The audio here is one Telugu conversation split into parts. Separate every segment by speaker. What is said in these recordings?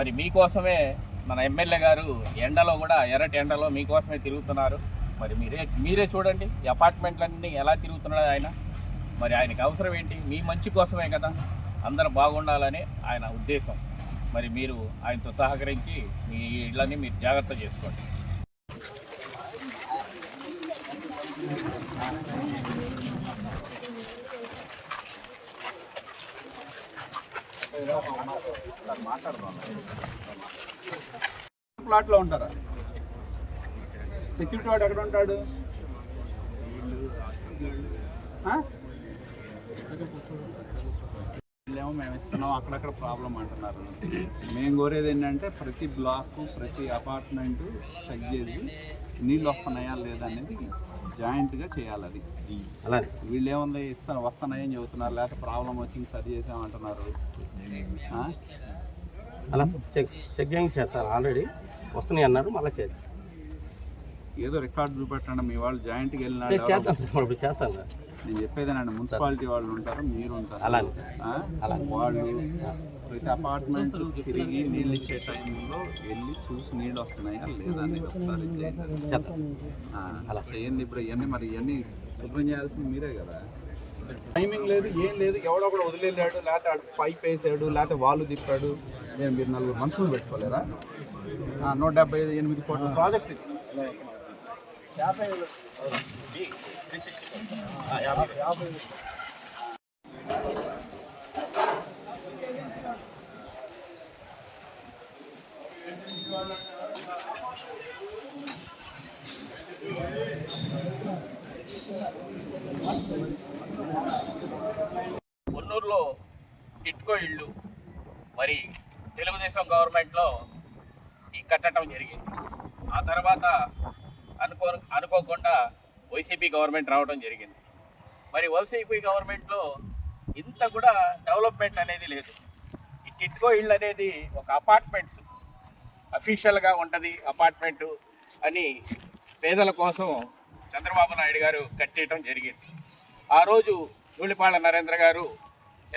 Speaker 1: మరి మీకోసమే మన ఎమ్మెల్యే గారు ఎండలో కూడా ఎర్రటి ఎండలో మీకోసమే తిరుగుతున్నారు. మరి మీరే మీరే చూడండి అపార్ట్మెంట్లన్నీ ఎలా తిరుగుతున్నాడు ఆయన. మరి ఆయనకి అవసరం ఏంటి? మీ మంచి కోసమే కదా. అందరూ బాగుండాలని ఆయన ఉద్దేశం. మరి మీరు ఆయనతో సహకరించి మీ ఇళ్ళని మీరు జాగ్రత్త చేసుకోండి.
Speaker 2: ప్లాట్లో ఉంటారా? సెక్యూరిటీ వాడు ఎక్కడ ఉంటాడు? వీళ్ళేమో మేము ఇస్తున్నాం అక్కడక్కడ ప్రాబ్లం అంటున్నారు. మేము కోరేది ఏంటంటే ప్రతి బ్లాక్ ప్రతి అపార్ట్మెంట్ చెక్ చేసి నీళ్ళు వస్తున్నాయా లేదా అనేది జాయింట్గా చేయాలి అది.
Speaker 3: అలానే.
Speaker 2: వీళ్ళు ఏముంది ఇస్తాను వస్తున్నాయని చెబుతున్నారు లేకపోతే ప్రాబ్లం వచ్చింది సరి చేసామంటున్నారు. ఆ?
Speaker 3: అలా చెక్ చెక్ చేస్తారు ఆల్రెడీ వస్తున్నాయి అన్నారు మళ్ళీ చేద్దాం
Speaker 2: ఏదో రికార్డు చూపెట్టండి మీ వాళ్ళు జాయింట్కి వెళ్ళిన
Speaker 3: సార్ ఇప్పుడు చేస్తాను.
Speaker 2: నేను చెప్పేదేనండి మున్సిపాలిటీ వాళ్ళు ఉంటారు మీరు ఉంటారు. వాళ్ళు ప్రతి అపార్ట్మెంట్ తిరిగి నీళ్ళు ఇచ్చే టైంలో వెళ్ళి చూసి నీళ్ళు వస్తున్నాయా లేదా అనేది ఒకసారి అలా. చేయండి ఇప్పుడు ఇవన్నీ మరి ఇవన్నీ శుభ్రం చేయాల్సింది మీరే కదా. టైమింగ్ లేదు ఏం లేదు ఎవడో కూడా వదిలేసాడు లేకపోతే పైప్ వేసాడు లేకపోతే వాళ్ళు తిప్పాడు. నేను మీరు నలుగురు మనుషులు పెట్టుకోలేరా? ఆ, నూట డెబ్బై ఐదు ఎనిమిది కోట్ల ప్రాజెక్ట్ ఇది.
Speaker 1: మున్నూరులో ఇట్కో ఇళ్ళు మరి తెలుగుదేశం గవర్నమెంట్లో ఈ కట్టడం జరిగింది. ఆ తర్వాత అనుకో అనుకోకుండా వైసీపీ గవర్నమెంట్ రావడం జరిగింది. మరి వైసీపీ గవర్నమెంట్లో ఇంత కూడా డెవలప్మెంట్ అనేది లేదు. ఈ ఇళ్ళు అనేది ఒక అపార్ట్మెంట్స్ అఫీషియల్గా ఉంటుంది అపార్ట్మెంటు అని పేదల కోసం చంద్రబాబు నాయుడు గారు కట్టేయడం జరిగింది. ఆ రోజు ధూళిపాళ నరేంద్ర గారు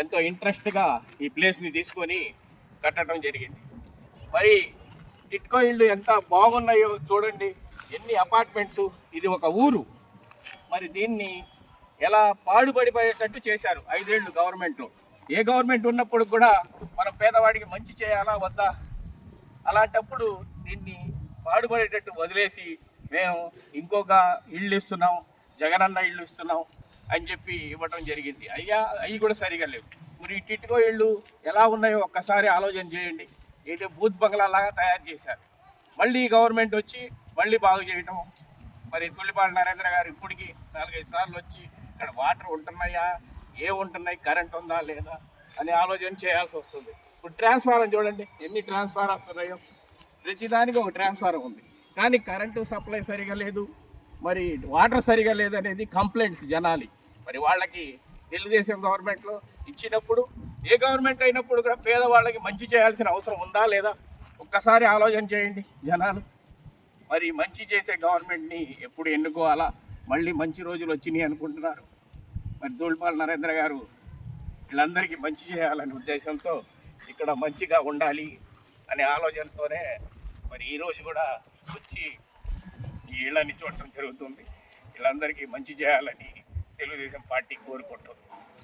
Speaker 1: ఎంతో ఇంట్రెస్ట్గా ఈ ప్లేస్ని తీసుకొని కట్టడం జరిగింది. మరి టిట్కో ఇళ్ళు ఎంత బాగున్నాయో చూడండి. ఎన్ని అపార్ట్మెంట్స్? ఇది ఒక ఊరు. మరి దీన్ని ఎలా పాడుపడిపోయేటట్టు చేశారు ఐదేళ్ళు గవర్నమెంట్లో? ఏ గవర్నమెంట్ ఉన్నప్పుడు కూడా మనం పేదవాడికి మంచి చేయాలా వద్దా? అలాంటప్పుడు దీన్ని పాడుపడేటట్టు వదిలేసి మేము ఇంకొక ఇళ్ళు ఇస్తున్నాం జగనన్న ఇళ్ళు ఇస్తున్నాం అని చెప్పి ఇవ్వడం జరిగింది. అయ్యా అవి కూడా సరిగా లేవు. మరి ఇటు ఇటుకో ఇళ్ళు ఎలా ఉన్నాయో ఒక్కసారి ఆలోచన చేయండి. ఏదో బూత్ బంగ్లా లాగా తయారు చేశారు. మళ్ళీ గవర్నమెంట్ వచ్చి మళ్ళీ బాగు చేయటం. మరి తుల్లిపాటి నరేంద్ర గారు ఇప్పటికి నాలుగైదు సార్లు వచ్చి ఇక్కడ వాటర్ ఉంటున్నాయా? ఏ ఉంటున్నాయి? కరెంట్ ఉందా? లేదా? అని ఆలోచన చేయాల్సి వస్తుంది. ఇప్పుడు ట్రాన్స్ఫారం చూడండి. ఎన్ని ట్రాన్స్ఫారమ్స్ ఉన్నాయో ప్రతిదానికి ఒక ట్రాన్స్ఫారం ఉంది. కానీ కరెంటు సప్లై సరిగా లేదు. మరి వాటర్ సరిగా లేదు అనేది కంప్లైంట్స్ జనాలి. మరి వాళ్ళకి తెలుగుదేశం గవర్నమెంట్లో ఇచ్చినప్పుడు ఏ గవర్నమెంట్ అయినప్పుడు కూడా పేదవాళ్ళకి మంచి చేయాల్సిన అవసరం ఉందా లేదా? ఒక్కసారి ఆలోచన చేయండి జనాలు. మరి మంచి చేసే గవర్నమెంట్ని ఎప్పుడు ఎన్నుకోవాలా? మళ్ళీ మంచి రోజులు వచ్చినాయి అనుకుంటున్నారు. మరి దూళపాల నరేంద్ర గారు వీళ్ళందరికీ మంచి చేయాలనే ఉద్దేశంతో ఇక్కడ మంచిగా ఉండాలి అనే ఆలోచనతోనే మరి ఈరోజు కూడా వచ్చి ఈ ఇళ్ళని చూడటం జరుగుతుంది. వీళ్ళందరికీ మంచి చేయాలని తెలుగుదేశం పార్టీ కోరుకుంటుంది.